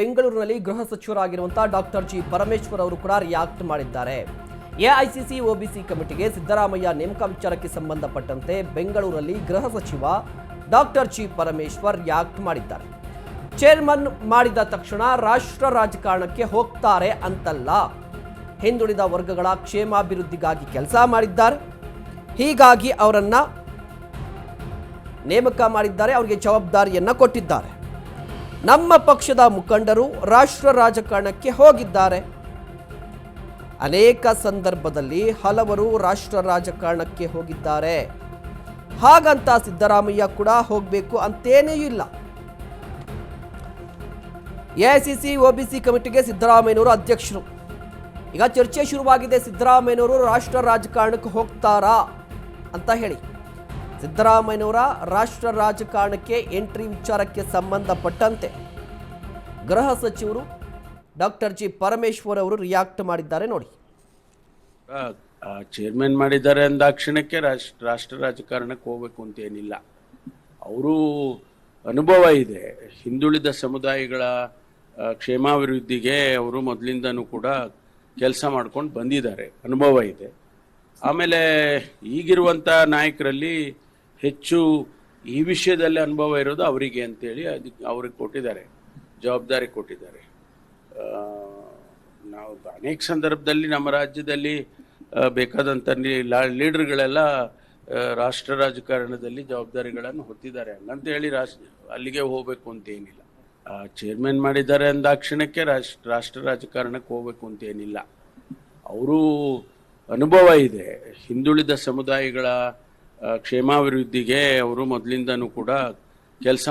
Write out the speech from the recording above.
ಬೆಂಗಳೂರಿನಲ್ಲಿ ಗೃಹ ಸಚಿವರಾಗಿರುವಂತಹ doctor G Parameshwar ಅವರು ಕೂಡ ರಿಯಾಕ್ಟ್ ಮಾಡಿದ್ದಾರೆ. ಎಐಸಿಸಿ, ಒಬಿಸಿ ಕಮಿಟಿಗೆ ಸಿದ್ದರಾಮಯ್ಯ ನೇಮಕ ವಿಚಾರಕ್ಕೆ ಸಂಬಂಧಪಟ್ಟಂತೆ ಬೆಂಗಳೂರಲ್ಲಿ ಗೃಹ ಸಚಿವ ಡಾಕ್ಟರ್ ಜಿ ಪರಮೇಶ್ವರ್ ರಿಯಾಕ್ಟ್ ಮಾಡಿದ್ದಾರೆ. ಚೇರ್ಮನ್ ಮಾಡಿದ ತಕ್ಷಣ ರಾಷ್ಟ್ರ ರಾಜಕಾರಣಕ್ಕೆ ಹೋಗ್ತಾರೆ ಅಂತಲ್ಲ. ಹಿಂದುಳಿದ ವರ್ಗಗಳ ಕ್ಷೇಮಾಭಿವೃದ್ಧಿಗಾಗಿ ಕೆಲಸ ಮಾಡಿದ್ದಾರೆ. ಹೀಗಾಗಿ ಅವರನ್ನು ನೇಮಕ ಮಾಡಿದ್ದಾರೆ, ಅವರಿಗೆ ಜವಾಬ್ದಾರಿಯನ್ನು ಕೊಟ್ಟಿದ್ದಾರೆ. ನಮ್ಮ ಪಕ್ಷದ ಮುಖಂಡರು ರಾಷ್ಟ್ರ ರಾಜಕಾರಣಕ್ಕೆ ಹೋಗಿದ್ದಾರೆ. ಅನೇಕ ಸಂದರ್ಭದಲ್ಲಿ ಹಲವರು ರಾಷ್ಟ್ರ ರಾಜಕಾರಣಕ್ಕೆ ಹೋಗಿದ್ದಾರೆ. ಹಾಗಂತ ಸಿದ್ದರಾಮಯ್ಯ ಕೂಡ ಹೋಗಬೇಕು ಅಂತೇನೇ ಇಲ್ಲ. ಎಐಸಿಸಿ ಒಬಿಸಿ ಕಮಿಟಿಗೆ ಸಿದ್ದರಾಮಯ್ಯನವರು ಅಧ್ಯಕ್ಷರು. ಈಗ ಚರ್ಚೆ ಶುರುವಾಗಿದೆ ಸಿದ್ದರಾಮಯ್ಯನವರು ರಾಷ್ಟ್ರ ರಾಜಕಾರಣಕ್ಕೆ ಹೋಗ್ತಾರಾ ಅಂತ ಹೇಳಿ. ಸಿದ್ದರಾಮಯ್ಯನವರ ರಾಷ್ಟ್ರ ರಾಜಕಾರಣಕ್ಕೆ ಎಂಟ್ರಿ ವಿಚಾರಕ್ಕೆ ಸಂಬಂಧಪಟ್ಟಂತೆ ಗೃಹ ಸಚಿವರು ಡಾಕ್ಟರ್ ಜಿ ಪರಮೇಶ್ವರ್ ಅವರು ರಿಯಾಕ್ಟ್ ಮಾಡಿದ್ದಾರೆ ನೋಡಿ. ಚೇರ್ಮನ್ ಮಾಡಿದ್ದಾರೆ ಅಂದಾಕ್ಷಣಕ್ಕೆ ರಾಷ್ಟ್ರ ರಾಷ್ಟ್ರ ರಾಜಕಾರಣಕ್ಕೆ ಹೋಗ್ಬೇಕು ಅಂತ ಏನಿಲ್ಲ. ಅವರು ಅನುಭವ ಇದೆ. ಹಿಂದುಳಿದ ಸಮುದಾಯಗಳ ಕ್ಷೇಮಾಭಿವೃದ್ಧಿಗೆ ಅವರು ಮೊದಲಿಂದನೂ ಕೂಡ ಕೆಲಸ ಮಾಡ್ಕೊಂಡು ಬಂದಿದ್ದಾರೆ. ಅನುಭವ ಇದೆ. ಆಮೇಲೆ ಈಗಿರುವಂಥ ನಾಯಕರಲ್ಲಿ ಹೆಚ್ಚು ಈ ವಿಷಯದಲ್ಲಿ ಅನುಭವ ಇರೋದು ಅವರಿಗೆ ಅಂತೇಳಿ ಅದಕ್ಕೆ ಅವ್ರಿಗೆ ಕೊಟ್ಟಿದ್ದಾರೆ, ಜವಾಬ್ದಾರಿ ಕೊಟ್ಟಿದ್ದಾರೆ. ನಾವು ಅನೇಕ ಸಂದರ್ಭದಲ್ಲಿ ನಮ್ಮ ರಾಜ್ಯದಲ್ಲಿ ಬೇಕಾದಂಥ ಲೀಡರ್ಗಳೆಲ್ಲ ರಾಷ್ಟ್ರ ರಾಜಕಾರಣದಲ್ಲಿ ಜವಾಬ್ದಾರಿಗಳನ್ನು ಹೊತ್ತಿದ್ದಾರೆ. ಹಂಗಂತ ಹೇಳಿ ರಾಷ್ಟ್ರ ಅಲ್ಲಿಗೆ ಹೋಗಬೇಕು ಅಂತ ಏನಿಲ್ಲ ಚೇರ್ಮನ್ ಮಾಡಿದ್ದಾರೆ ಅಂದಾಕ್ಷಣಕ್ಕೆ ರಾಷ್ಟ್ರ ರಾಷ್ಟ್ರ ರಾಜಕಾರಣಕ್ಕೆ ಹೋಗಬೇಕು ಅಂತ ಏನಿಲ್ಲ ಅವರು ಅನುಭವ ಇದೆ. ಹಿಂದುಳಿದ ಸಮುದಾಯಗಳ ಕ್ಷೇಮಾಭಿವೃದ್ಧಿಗೆ ಅವರು ಮೊದಲಿಂದನೂ ಕೂಡ ಕೆಲಸ